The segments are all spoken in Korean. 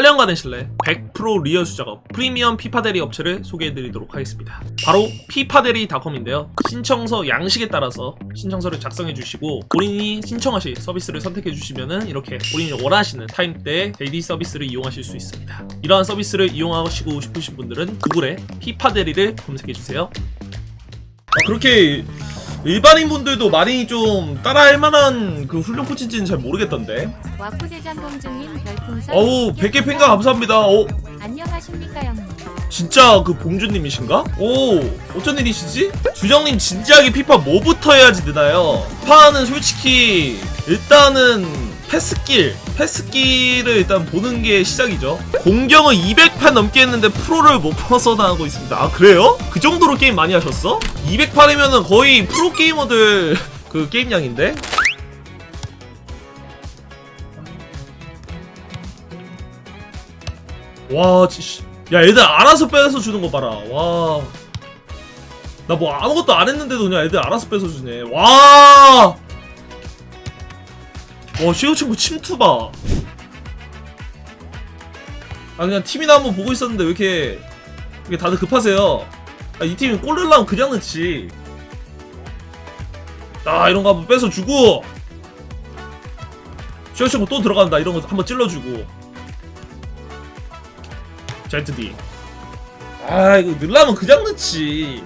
8년간의 신뢰 100% 리얼 수작업 프리미엄 피파데리 업체를 소개해드리도록 하겠습니다. 바로 피파데리닷컴인데요. 신청서 양식에 따라서 신청서를 작성해 주시고 본인이 신청하실 서비스를 선택해 주시면은 이렇게 본인이 원하시는 타임대에 데이리 서비스를 이용하실 수 있습니다. 이러한 서비스를 이용하시고 싶으신 분들은 구글에 피파데리를 검색해 주세요. 그렇게 일반인 분들도 많이 좀 따라할 만한 그 훌륭 코치인지는 잘 모르겠던데. 와꾸대장 공주님 별풍선 어우 100개 팬가 감사합니다. 어 안녕하십니까 형님 진짜 그 봉주님이신가? 오 어쩐 일이시지? 주정님 진지하게 피파 뭐부터 해야지 되나요? 피파는 솔직히 일단은 패스길 패스길을 일단 보는 게 시작이죠 공격은 200판 넘게 했는데 프로를 못 벗어나고 있습니다 아 그래요? 그 정도로 게임 많이 하셨어? 200판이면은 거의 프로 게이머들 그 게임량인데? 와, 씨. 야, 애들 알아서 뺏어 주는 거 봐라. 와. 나 뭐 아무것도 안 했는데도 그냥 애들 알아서 뺏어 주네. 와! 와, 시우 친구 침투 봐. 아, 그냥 팀이나 한번 보고 있었는데 왜 이렇게, 이게 다들 급하세요? 아, 이 팀이 골 넣으려면 그냥 넣지. 아, 이런 거 한번 뺏어 주고. 시우 친구 또 들어간다. 이런 거 한번 찔러주고. 제트디 아 이거 넣으려면 그냥 넣지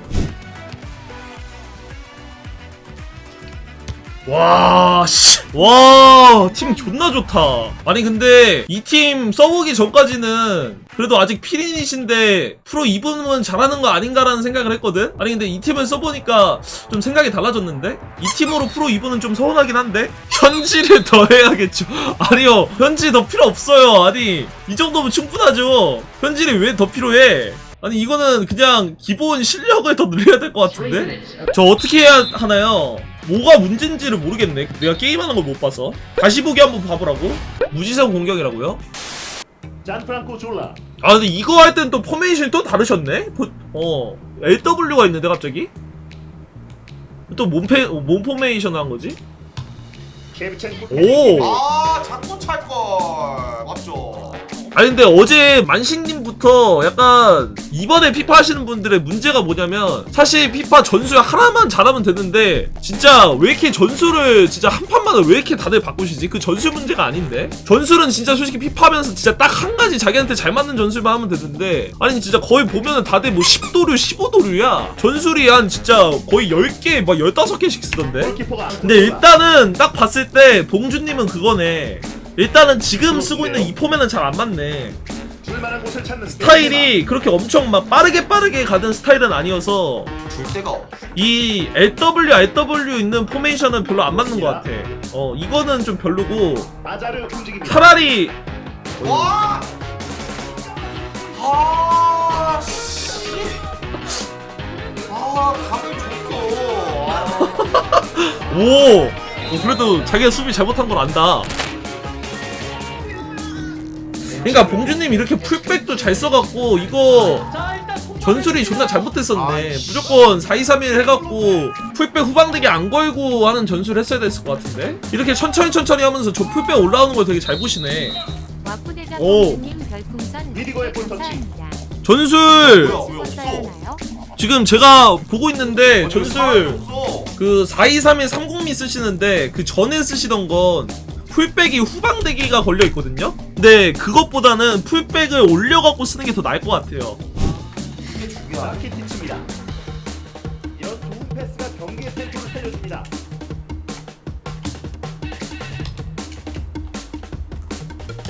와, 씨. 와, 팀 존나 좋다. 아니, 근데 이 팀 써보기 전까지는 그래도 아직 피린이신데 프로 2분은 잘하는 거 아닌가라는 생각을 했거든? 아니, 근데 이 팀을 써보니까 좀 생각이 달라졌는데? 이 팀으로 프로 2분은 좀 서운하긴 한데? 현지를 더 해야겠죠. 아니요, 현지 더 필요 없어요. 아니, 이 정도면 충분하죠. 현지를 왜 더 필요해? 아니, 이거는 그냥 기본 실력을 더 늘려야 될 것 같은데? 저 어떻게 해야 하나요? 뭐가 문제인지를 모르겠네. 내가 게임하는 걸 못 봐서. 다시 보기 한번 봐보라고? 무지성 공격이라고요? 잔프랑코 졸라 아 근데 이거 할 땐 또 포메이션이 또 다르셨네? 보- 어 LW가 있는데 갑자기? 또 몸페, 몸 포메이션 한 거지? 케비첸코 오! 아 자꾸 찰걸 맞죠? 아니 근데 어제 만식님부터 약간 이번에 피파 하시는 분들의 문제가 뭐냐면 사실 피파 전술 하나만 잘하면 되는데 진짜 왜 이렇게 전술을 진짜 한 판만을 왜 이렇게 다들 바꾸시지? 그 전술 문제가 아닌데 전술은 진짜 솔직히 피파 하면서 진짜 딱 한 가지 자기한테 잘 맞는 전술만 하면 되는데 아니 진짜 거의 보면은 다들 뭐 10도류 15도류야 전술이 한 진짜 거의 10개 막 15개씩 쓰던데 근데 일단은 딱 봤을 때 봉준님은 그거네. 일단은 지금 쓰고 있는 이 포맨은 잘 안 맞네. 줄만한 곳을 찾는 스타일이 그렇게 엄청 막 빠르게 빠르게 가는 스타일은 아니어서 줄 데가 없이 LW, RW 있는 포메이션은 별로 안 맞는 것 같아. 어, 이거는 좀 별로고 아자르 움직입니다 차라리 와! 아, 씨. 아, 감을 줬어. 아. 오! 어, 그래도 자기가 수비 잘못한 걸 안다. 그러니까 봉준님 이렇게 풀백도 잘 써갖고 이거 전술이 존나 잘못했었네. 무조건 4-2-3-1 해갖고 풀백 후방대기 안 걸고 하는 전술 했어야 됐을 것 같은데? 이렇게 천천히 천천히 하면서 저 풀백 올라오는 걸 되게 잘 보시네. 오. 공주님 별풍선 미디거의 볼터치. 감사합니다 전술! 뭐야, 왜 없어? 썼어야나요? 지금 제가 보고 있는데 아니, 전술. 그 4231 30미 쓰시는데 그 전에 쓰시던 건 풀백이 후방 대기가 걸려 있거든요. 근데 그것보다는 풀백을 올려갖고 쓰는 게 더 나을 것 같아요. 이게 중요하네. 라키티치입니다 이런 좋은 패스가 경기의 템포를 살려줍니다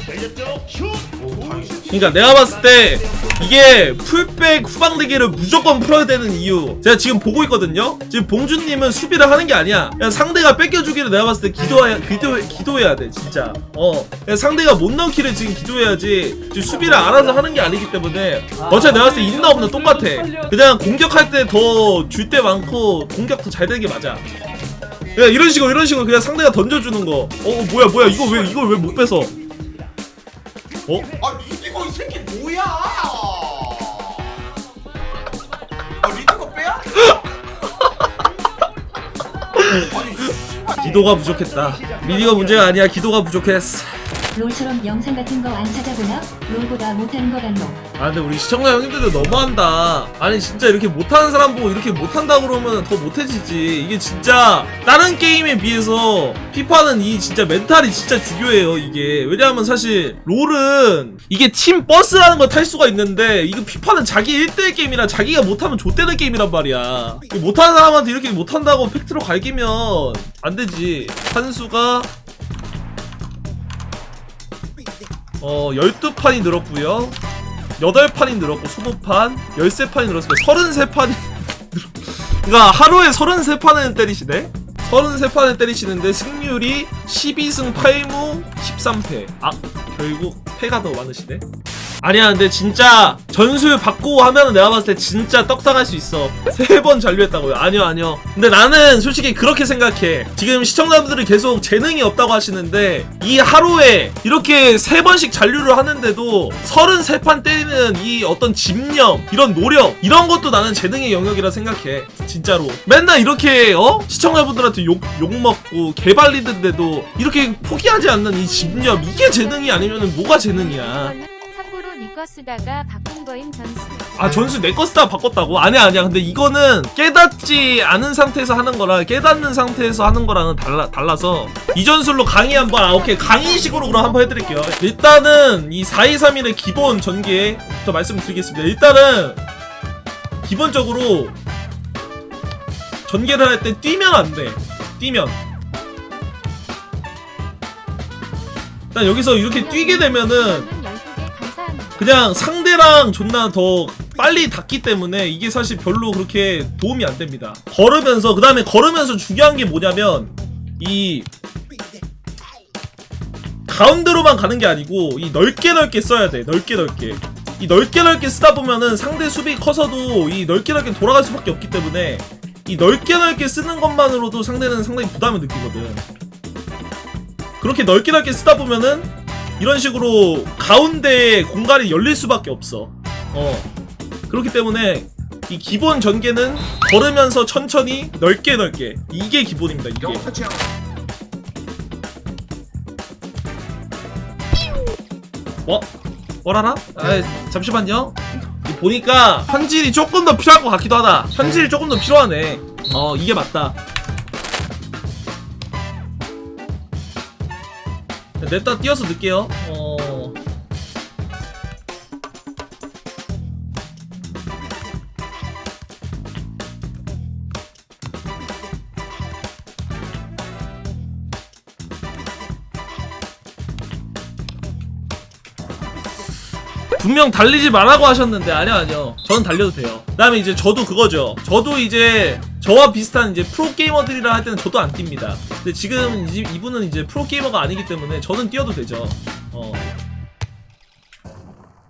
열렸죠 슛 그러니까 내가 봤을 때 이게 풀백 후방 대기를 무조건 풀어야 되는 이유 제가 지금 보고 있거든요. 지금 봉준님은 수비를 하는 게 아니야. 그냥 상대가 뺏겨주기를 내가 봤을 때 기도해야 기도 기도해야 돼 진짜. 어 그냥 상대가 못 넣기를 지금 기도해야지 지금 수비를 알아서 하는 게 아니기 때문에 어차피 내가 봤을 때 있나 없나 똑같아. 그냥 공격할 때 더 줄 때 많고 공격 더 잘 되는 게 맞아. 그냥 이런 식으로 이런 식으로 그냥 상대가 던져주는 거. 어 뭐야 뭐야 이거 왜 이걸 왜 못 뺏어? 어? 아, 리디거 이 새끼 뭐야? 기도가 부족했다. 미디가 문제가 아니야. 기도가 부족했어. 롤처럼 영상 같은 거 안 찾아보나? 롤보다 못하는 거 같노. 아 근데 우리 시청자 형님들도 너무한다. 아니 진짜 이렇게 못하는 사람 보고 이렇게 못한다 그러면 더 못해지지. 이게 진짜 다른 게임에 비해서 피파는 이 진짜 멘탈이 진짜 중요해요 이게. 왜냐하면 사실 롤은 이게 팀 버스라는 걸 탈 수가 있는데 이거 피파는 자기 1대1 게임이라 자기가 못하면 좆되는 게임이란 말이야. 못하는 사람한테 이렇게 못한다고 팩트로 갈기면 안 되지. 한수가 어 12판이 늘었고요. 8판이 늘었고 20판 13판이 늘었으니까 33판이 그러니까 하루에 33판을 때리시네? 33판을 때리시는데 승률이 12승 8무 13패. 아 결국 패가 더 많으시네 아니야 근데 진짜 전술 받고 하면은 내가 봤을 때 진짜 떡상할 수 있어. 세 번 잔류했다고요. 아니요 아니요. 근데 나는 솔직히 그렇게 생각해. 지금 시청자분들이 계속 재능이 없다고 하시는데 이 하루에 이렇게 세 번씩 잔류를 하는데도 33판 때리는 이 어떤 집념 이런 노력 이런 것도 나는 재능의 영역이라 생각해. 진짜로. 맨날 이렇게 어? 시청자분들한테 욕, 욕 먹고 개발리는데도 이렇게 포기하지 않는 이 집념 이게 재능이 아니면 뭐가 재능이야 니꺼 쓰다가 바꾼 거임 전수. 아 전수 내 거 쓰다 바꿨다고? 아니야 아니야. 근데 이거는 깨닫지 않은 상태에서 하는 거라 깨닫는 상태에서 하는 거랑은 달라, 달라서 이 전술로 강의 한번 아 오케이. 강의식으로 그럼 한번 해드릴게요. 일단은 이 4231의 기본 전개부터 말씀드리겠습니다. 일단은 기본적으로 전개를 할 때 뛰면 안돼. 뛰면. 일단 여기서 이렇게 뛰게 되면은 그냥 상대랑 존나 더 빨리 닿기 때문에 이게 사실 별로 그렇게 도움이 안 됩니다. 걸으면서 그 다음에 걸으면서 중요한 게 뭐냐면 이 가운데로만 가는 게 아니고 이 넓게 넓게 써야 돼. 넓게 넓게. 이 넓게 넓게 쓰다 보면은 상대 수비 커서도 이 넓게 넓게 돌아갈 수밖에 없기 때문에 이 넓게 넓게 쓰는 것만으로도 상대는 상당히 부담을 느끼거든. 그렇게 넓게 넓게 쓰다 보면은 이런 식으로 가운데에 공간이 열릴 수밖에 없어. 어. 그렇기 때문에 이 기본 전개는 걸으면서 천천히 넓게 넓게 이게 기본입니다. 이게. 뭐? 뭐라나? 아 잠시만요. 이 보니까 현질이 조금 더 필요할 것 같기도 하다. 현질이 조금 더 필요하네. 어 이게 맞다. 냈다 띄어서 넣을게요. 어. 분명 달리지 말라고 하셨는데 아니요 아니요 저는 달려도 돼요 그 다음에 이제 저도 그거죠 저도 이제 저와 비슷한 이제 프로게이머들이라 할 때는 저도 안 뜁니다. 근데 지금 이, 이분은 이제 프로게이머가 아니기 때문에 저는 뛰어도 되죠. 어.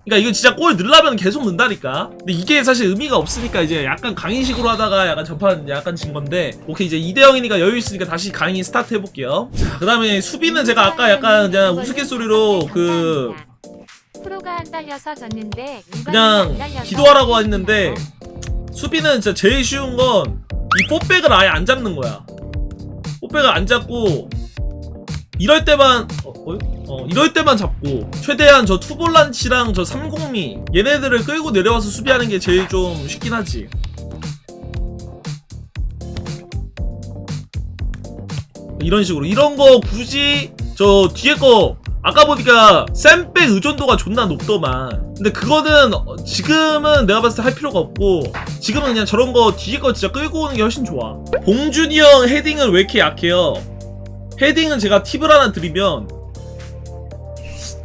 그러니까 이거 진짜 골 넣으려면 계속 넣는다니까. 근데 이게 사실 의미가 없으니까 이제 약간 강의식으로 하다가 약간 전판 약간 진 건데 오케이 이제 2대 0이니까 여유 있으니까 다시 강의 스타트 해볼게요. 자 그 다음에 수비는 제가 아까 약간 그냥 우스갯소리로 그 프로가 안 딸려서 졌는데 그냥 기도하라고 했는데 수비는 진짜 제일 쉬운 건 이 포백을 아예 안 잡는 거야. 포백을 안 잡고 이럴 때만 어, 어? 어, 이럴 때만 잡고 최대한 저 투볼란치랑 저 삼공미 얘네들을 끌고 내려와서 수비하는 게 제일 좀 쉽긴 하지. 이런 식으로 이런 거 굳이 저 뒤에 거 아까 보니까 쌤백 의존도가 존나 높더만. 근데 그거는 어, 지금은 내가 봤을 때 할 필요가 없고 지금은 그냥 저런 거 뒤에 거 진짜 끌고 오는 게 훨씬 좋아. 봉준이 형 헤딩은 왜 이렇게 약해요? 헤딩은 제가 팁을 하나 드리면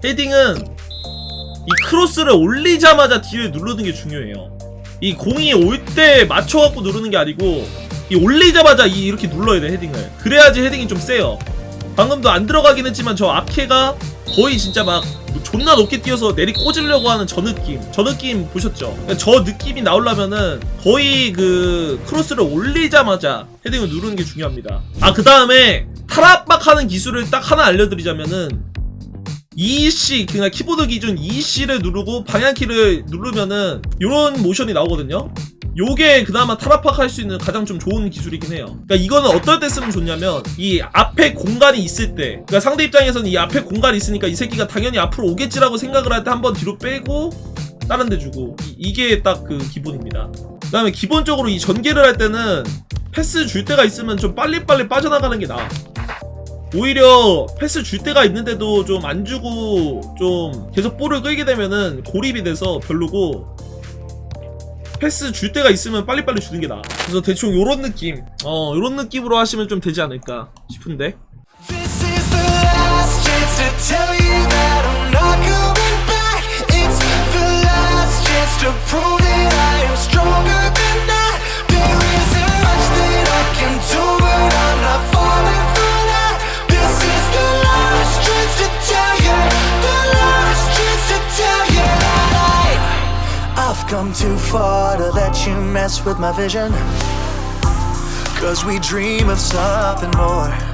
헤딩은 이 크로스를 올리자마자 뒤를 누르는 게 중요해요. 이 공이 올 때 맞춰갖고 누르는 게 아니고 이 올리자마자 이 이렇게 눌러야 돼 헤딩을. 그래야지 헤딩이 좀 세요 방금도 안 들어가긴 했지만 저 아케가 거의 진짜 막 존나 높게 뛰어서 내리 꽂으려고 하는 저 느낌 저 느낌 보셨죠? 그러니까 저 느낌이 나오려면은 거의 그 크로스를 올리자마자 헤딩을 누르는 게 중요합니다 아 그 다음에 탈압박하는 기술을 딱 하나 알려드리자면은 EC 그냥 키보드 기준 EC를 누르고 방향키를 누르면은 요런 모션이 나오거든요 요게 그나마 탈압박할 수 있는 가장 좀 좋은 기술이긴 해요. 그러니까 이거는 어떨 때 쓰면 좋냐면 이 앞에 공간이 있을 때, 그러니까 상대 입장에서는 이 앞에 공간이 있으니까 이 새끼가 당연히 앞으로 오겠지라고 생각을 할 때 한번 뒤로 빼고 다른 데 주고 이, 게 딱 그 기본입니다. 그 다음에 기본적으로 이 전개를 할 때는 패스 줄 때가 있으면 좀 빨리빨리 빠져나가는 게 나아. 오히려 패스 줄 때가 있는데도 좀 안 주고 좀 계속 볼을 끌게 되면은 고립이 돼서 별로고 패스 줄 때가 있으면 빨리빨리 주는 게 나아. 그래서 대충 요런 느낌, 어, 요런 느낌으로 하시면 좀 되지 않을까 싶은데. To prove that I am stronger come too far to let you mess with my vision. Cause we dream of something more.